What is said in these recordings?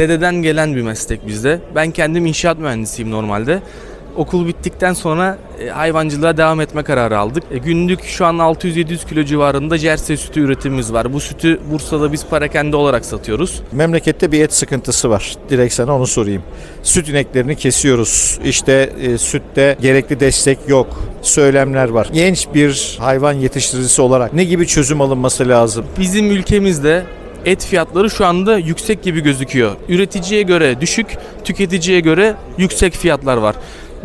Dededen gelen bir meslek bizde. Ben kendim inşaat mühendisiyim normalde. Okul bittikten sonra e, hayvancılığa devam etme kararı aldık. E, günlük şu an 600-700 kilo civarında jersey sütü üretimimiz var. Bu sütü Bursa'da biz parakende olarak satıyoruz. Memlekette bir et sıkıntısı var. Direkt sana onu sorayım. Süt ineklerini kesiyoruz. İşte e, sütte gerekli destek yok. Söylemler var. Genç bir hayvan yetiştiricisi olarak ne gibi çözüm alınması lazım? Bizim ülkemizde et fiyatları şu anda yüksek gibi gözüküyor. Üreticiye göre düşük, tüketiciye göre yüksek fiyatlar var.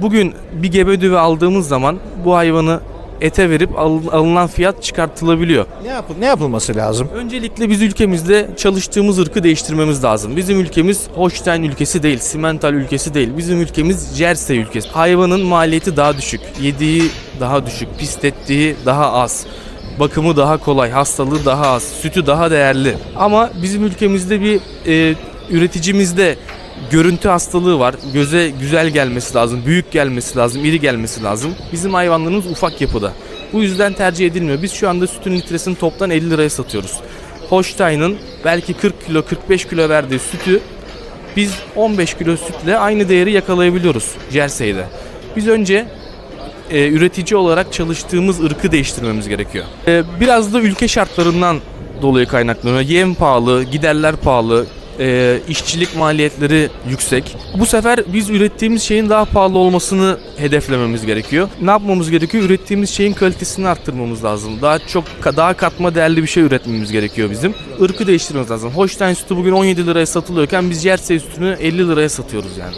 Bugün bir gebe düve aldığımız zaman bu hayvanı ete verip al- alınan fiyat çıkartılabiliyor. Ne, yap ne yapılması lazım? Öncelikle biz ülkemizde çalıştığımız ırkı değiştirmemiz lazım. Bizim ülkemiz Holstein ülkesi değil, Simmental ülkesi değil. Bizim ülkemiz Jersey ülkesi. Hayvanın maliyeti daha düşük, yediği daha düşük, pislettiği daha az. Bakımı daha kolay, hastalığı daha az, sütü daha değerli. Ama bizim ülkemizde bir e, üreticimizde görüntü hastalığı var. Göze güzel gelmesi lazım, büyük gelmesi lazım, iri gelmesi lazım. Bizim hayvanlarımız ufak yapıda. Bu yüzden tercih edilmiyor. Biz şu anda sütün litresini toptan 50 liraya satıyoruz. Holstein'ın belki 40 kilo 45 kilo verdiği sütü biz 15 kilo sütle aynı değeri yakalayabiliyoruz Jersey'de. Biz önce e, üretici olarak çalıştığımız ırkı değiştirmemiz gerekiyor. E, biraz da ülke şartlarından dolayı kaynaklanıyor. Yem pahalı, giderler pahalı, e, işçilik maliyetleri yüksek. Bu sefer biz ürettiğimiz şeyin daha pahalı olmasını hedeflememiz gerekiyor. Ne yapmamız gerekiyor? Ürettiğimiz şeyin kalitesini arttırmamız lazım. Daha çok daha katma değerli bir şey üretmemiz gerekiyor bizim. Irkı değiştirmemiz lazım. Holstein sütü bugün 17 liraya satılıyorken biz Jersey sütünü 50 liraya satıyoruz yani.